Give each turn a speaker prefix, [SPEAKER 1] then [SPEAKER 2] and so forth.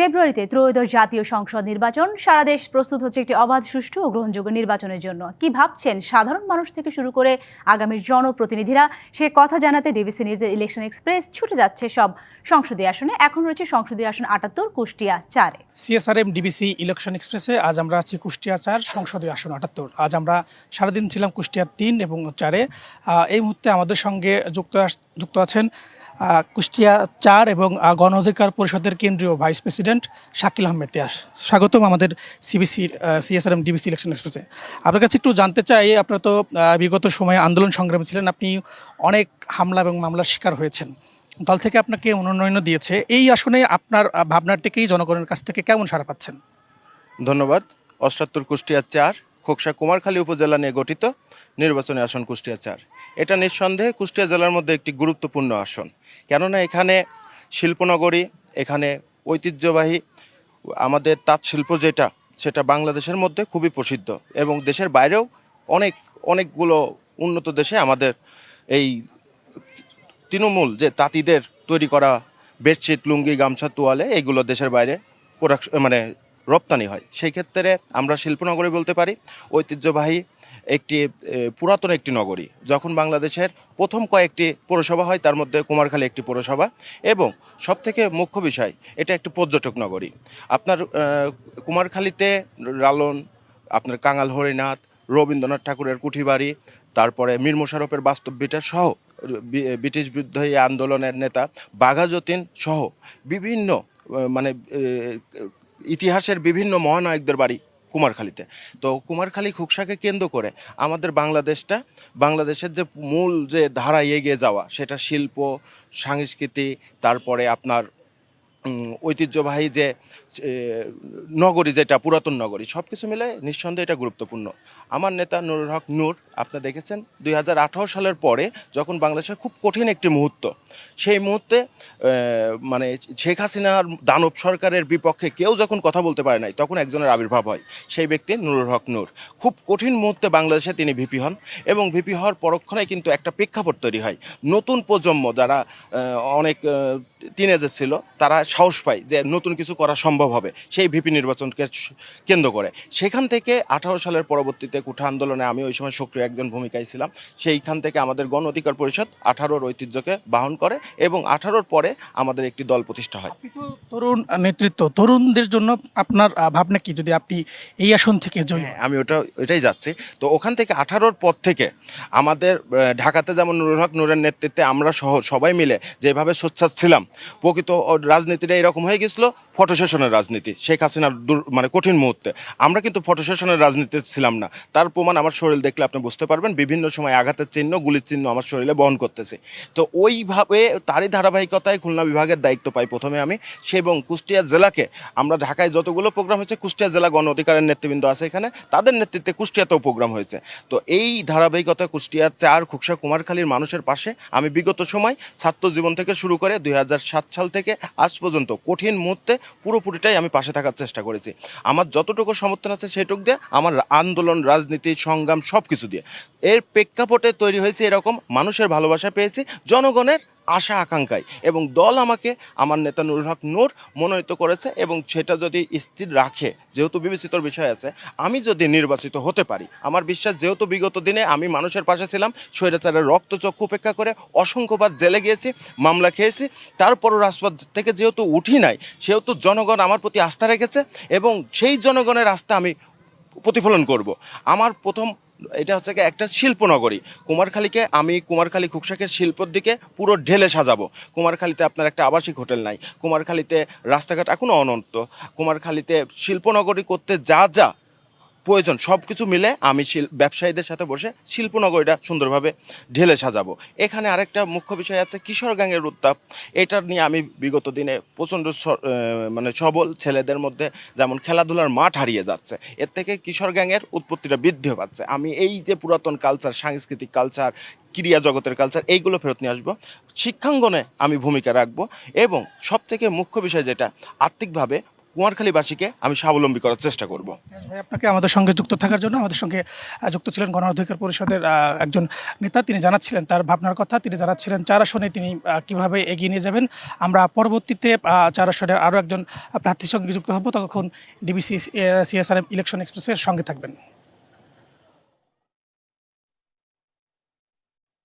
[SPEAKER 1] ফেব্রুয়ারিতে ত্রয়োদশ জাতীয় সংসদ নির্বাচন। সারা দেশ প্রস্তুত হচ্ছে একটি অবাধ, সুষ্ঠু ও গ্রহণযোগ্য নির্বাচনের জন্য। কি ভাবছেন সাধারণ মানুষ থেকে শুরু করে আগামীর জনপ্রতিনিধিরা? সে কথা জানাতে ডিবিসি নিউজের ইলেকশন এক্সপ্রেস ছুটে যাচ্ছে সব সংসদীয় আসনে। এখন রয়েছে সংসদীয় আসন আটাত্তর, কুষ্টিয়া চারে।
[SPEAKER 2] সিএসআরএম ডিবিসি ইলেকশন এক্সপ্রেসে আজ আমরা আছি কুষ্টিয়া চার, সংসদীয় আসন আটাত্তর। আজ আমরা সারাদিন ছিলাম কুষ্টিয়া তিন এবং চারে। এই মুহূর্তে আমাদের সঙ্গে যুক্ত যুক্ত আছেন কুষ্টিয়া চার এবং গণ অধিকার পরিষদের কেন্দ্রীয় ভাইস প্রেসিডেন্ট শাকিল আহমেদ তিয়াস স্বাগতম আমাদের সিবিসি সিএসআরএম ডিবিসি ইলেকশন এক্সপ্রেসে আপনার কাছে একটু জানতে চাই, আপনারা তো বিগত সময়ে আন্দোলন সংগ্রামে ছিলেন, আপনি অনেক হামলা এবং মামলার শিকার হয়েছেন। দল থেকে আপনাকে মনোনয়ন দিয়েছে। এই আসনে আপনার ভাবনাটিকেই জনগণের কাছ থেকে কেমন সাড়া পাচ্ছেন?
[SPEAKER 3] ধন্যবাদ। অষ্টাত্তর কুষ্টিয়া চার, খোকসা কুমারখালী উপজেলা নিয়ে গঠিত নির্বাচনী আসন কুষ্টিয়া চার। এটা নিঃসন্দেহে কুষ্টিয়া জেলার মধ্যে একটি গুরুত্বপূর্ণ আসন। কেননা এখানে শিল্পনগরী, এখানে ঐতিহ্যবাহী, আমাদের তাঁত শিল্প যেটা, সেটা বাংলাদেশের মধ্যে খুবই প্রসিদ্ধ এবং দেশের বাইরেও অনেক, অনেকগুলো উন্নত দেশে আমাদের এই তৃণমূল যে তাঁতিদের তৈরি করা বেডশিট, লুঙ্গি, গামছা, তোয়ালে, এগুলো দেশের বাইরে প্রোডাকশন মানে রপ্তানি হয়। সেই ক্ষেত্রে আমরা শিল্পনগরী বলতে পারি, ঐতিহ্যবাহী একটি পুরাতন একটি নগরী, যখন বাংলাদেশের প্রথম কয়েকটি পৌরসভা হয়, তার মধ্যে কুমারখালী একটি পৌরসভা এবং সবথেকে মুখ্য বিষয়, এটা একটি পর্যটক নগরী। আপনার কুমারখালীতে লালন, আপনার কাঙাল হরিনাথ, রবীন্দ্রনাথ ঠাকুরের কুঠিবাড়ি, তারপরে মীর মোশারফের বাস্তব বিটা সহ ব্রিটিশ বিদ্রোহী আন্দোলনের নেতা বাঘা যতীন সহ বিভিন্ন মানে ইতিহাসের বিভিন্ন মহানায়কদের বাড়ি কুমারখালীতে। তো কুমারখালী খুকসাকে কেন্দ্র করে আমাদের বাংলাদেশটা, বাংলাদেশের যে মূল যে ধারা এগিয়ে যাওয়া, সেটা শিল্প, সংস্কৃতি, তারপরে আপনার ঐতিহ্যবাহী যে নগরী যেটা, পুরাতন নগরী সব কিছু মিলে নিঃসন্দেহে এটা গুরুত্বপূর্ণ। আমার নেতা নুরুল হক নূর আপনি দেখেছেন, দুই হাজার আঠেরো সালের পরে যখন বাংলাদেশের খুব কঠিন একটি মুহূর্ত, সেই মুহূর্তে মানে শেখ হাসিনার দানব সরকারের বিপক্ষে কেউ যখন কথা বলতে পারে নাই, তখন একজনের আবির্ভাব হয়, সেই ব্যক্তি নুরুল হক নূর। খুব কঠিন মুহূর্তে বাংলাদেশে তিনি ভিপি হন এবং ভিপি হওয়ার পরক্ষণে কিন্তু একটা প্রেক্ষাপট তৈরি হয়। নতুন প্রজন্ম যারা অনেক টিনেজার ছিল, তারা সাহস পায় যে নতুন কিছু করা সম্ভব হবে। সেই ভিপি নির্বাচনকে কেন্দ্র করে। সেখান থেকে আঠারো সালের পরবর্তীতে কুঠা আন্দোলনে আমি ওই সময় সক্রিয় একজন ভূমিকায় ছিলাম। সেইখান থেকে আমাদের গণ অধিকার পরিষদ আঠারোর ঐতিহ্যকে বাহন করে এবং আঠারোর পরে আমাদের একটি দল প্রতিষ্ঠা হয়।
[SPEAKER 2] তরুণ নেতৃত্ব। তরুণদের জন্য আপনার ভাবনা কি? যদি আপনি এই আসন থেকে জয়ী
[SPEAKER 3] হ্যাঁ আমি ওটা ওইটাই যাচ্ছি। তো ওখান থেকে আঠারোর পর থেকে আমাদের ঢাকাতে যেমন নুরুল হক নুরের নেতৃত্বে আমরা সহ সবাই মিলে যেভাবে সোচ্চার ছিলাম প্রকৃত ও রাজনীতিটা এরকম হয়ে গেছিল সেশনের রাজনীতি। শেখ হাসিনার মানে কঠিন মুহূর্তে। আমরা কিন্তু ফটো সেশনের রাজনীতিতে ছিলাম না। তার প্রমাণ আমার শরীর দেখলে আপনি বুঝতে পারবেন, বিভিন্ন সময় আঘাতের চিহ্ন, গুলির চিহ্ন আমার শরীরে বহন করতেছে। তো ওইভাবে তারই ধারাবাহিকতায় খুলনা বিভাগের দায়িত্ব পাই প্রথমে আমি। সে এবং কুষ্টিয়া জেলাকে আমরা ঢাকায় যতগুলো প্রোগ্রাম হয়েছে, কুষ্টিয়া জেলা গণ অধিকারের নেতৃবৃন্দ আছে এখানে, তাদের নেতৃত্বে কুষ্টিয়াতেও প্রোগ্রাম হয়েছে। তো এই ধারাবাহিকতা কুষ্টিয়া চার খুকসা কুমারখালীর মানুষের পাশে আমি বিগত সময় ছাত্র জীবন থেকে শুরু করে দুই হাজার সাত সাল থেকে আজ পর্যন্ত কঠিন মুহূর্তে পুরোপুরিটাই আমি পাশে থাকার চেষ্টা করেছি। আমার যতটুকু সমর্থন আছে সেটুকু দিয়ে আমার আন্দোলন, রাজনীতি, সংগ্রাম সব কিছু দিয়ে। এর প্রেক্ষাপটে তৈরি হয়েছে এরকম মানুষের ভালোবাসা পেয়েছি, জনগণের আশা আকাঙ্ক্ষায়। এবং দল আমাকে, আমার নেতা নুরুল হক নূর মনোনীত করেছে এবং সেটা যদি স্থির রাখে, যেহেতু বিবেচিত বিষয় আছে, আমি যদি নির্বাচিত হতে পারি, আমার বিশ্বাস যেহেতু বিগত দিনে আমি মানুষের পাশে ছিলাম, স্বৈরাচারের রক্তচক্ষু উপেক্ষা করে অসংখ্যবার জেলে গিয়েছি, মামলা খেয়েছি, তারপরও রাজপথ থেকে যেহেতু উঠি নাই, সেহেতু জনগণ আমার প্রতি আস্থা রেখেছে এবং সেই জনগণের আস্থা আমি প্রতিফলন করব। আমার প্রথম এটা হচ্ছে কি একটা শিল্পনগরী। কুমারখালীকে আমি কুমারখালী খুকসাকে শিল্পর দিকে পুরো ঢেলে সাজাবো। কুমারখালীতে আপনার একটা আবাসিক হোটেল নাই। কুমারখালীতে রাস্তাঘাট এখনও অনন্ত। কুমারখালীতে শিল্পনগরী করতে যা যা প্রয়োজন। সব কিছু মিলে আমি ব্যবসায়ীদের সাথে বসে শিল্পনগরীটা সুন্দরভাবে ঢেলে সাজাবো। এখানে আরেকটা মুখ্য বিষয় আছে কিশোর গ্যাংয়ের উত্তাপ। এটা নিয়ে আমি বিগত দিনে প্রচণ্ড মানে সবল ছেলেদের মধ্যে যেমন খেলাধুলার মাঠ হারিয়ে যাচ্ছে, এর থেকে কিশোর গ্যাংয়ের উৎপত্তিটা বৃদ্ধি পাচ্ছে। আমি এই যে পুরাতন কালচার সাংস্কৃতিক কালচার ক্রিয়া জগতের কালচার এইগুলো ফেরত নিয়ে আসব। শিক্ষাঙ্গনে আমি ভূমিকা রাখব এবং সব থেকে মুখ্য বিষয় যেটা, আর্থিকভাবে কুমারখালীবাসীকে আমি স্বাবলম্বী করার চেষ্টা করব।
[SPEAKER 2] ভাই, আপনাকে আমাদের সঙ্গে যুক্ত থাকার জন্য আমাদের সঙ্গে যুক্ত ছিলেন গণ অধিকার পরিষদের একজন নেতা। তিনি জানাচ্ছিলেন তার ভাবনার কথা তিনি জানাচ্ছিলেন চার আসনে তিনি কীভাবে এগিয়ে নিয়ে যাবেন। আমরা পরবর্তীতে চার আসনের আরও একজন প্রার্থীর সঙ্গে যুক্ত হব। তখন ডিবিসি সিএসআরএম ইলেকশন এক্সপ্রেসের সঙ্গে থাকবেন।